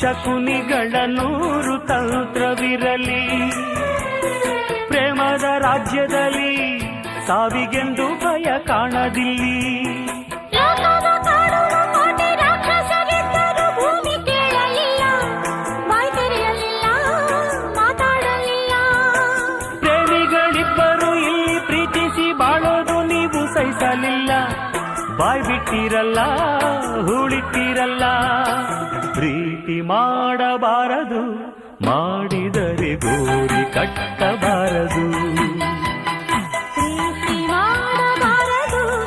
ಶಕುನಿಗಳ ನೂರು ತಂತ್ರವಿರಲಿ. ಪ್ರೇಮದ ರಾಜ್ಯದಲ್ಲಿ ಸಾವಿಗೆಂದು ಭಯ ಕಾಣದಿಲ್ಲಿ. ಪ್ರೇಮಿಗಳಿಬ್ಬರು ಇಲ್ಲಿ ಪ್ರೀತಿಸಿ ಬಾಳೋದು ನೀವು ಸಹಿಸಲಿಲ್ಲ. ಬಾಯ್ ಬಿಟ್ಟಿರಲ್ಲ ಹೂಳಿಟ್ಟಿರಲ್ಲ. ಪ್ರೀತಿ ಮಾಡಬಾರದು ಮಾಡಿದರೆ ಗೋರಿ ಕಟ್ಟಬಾರದು.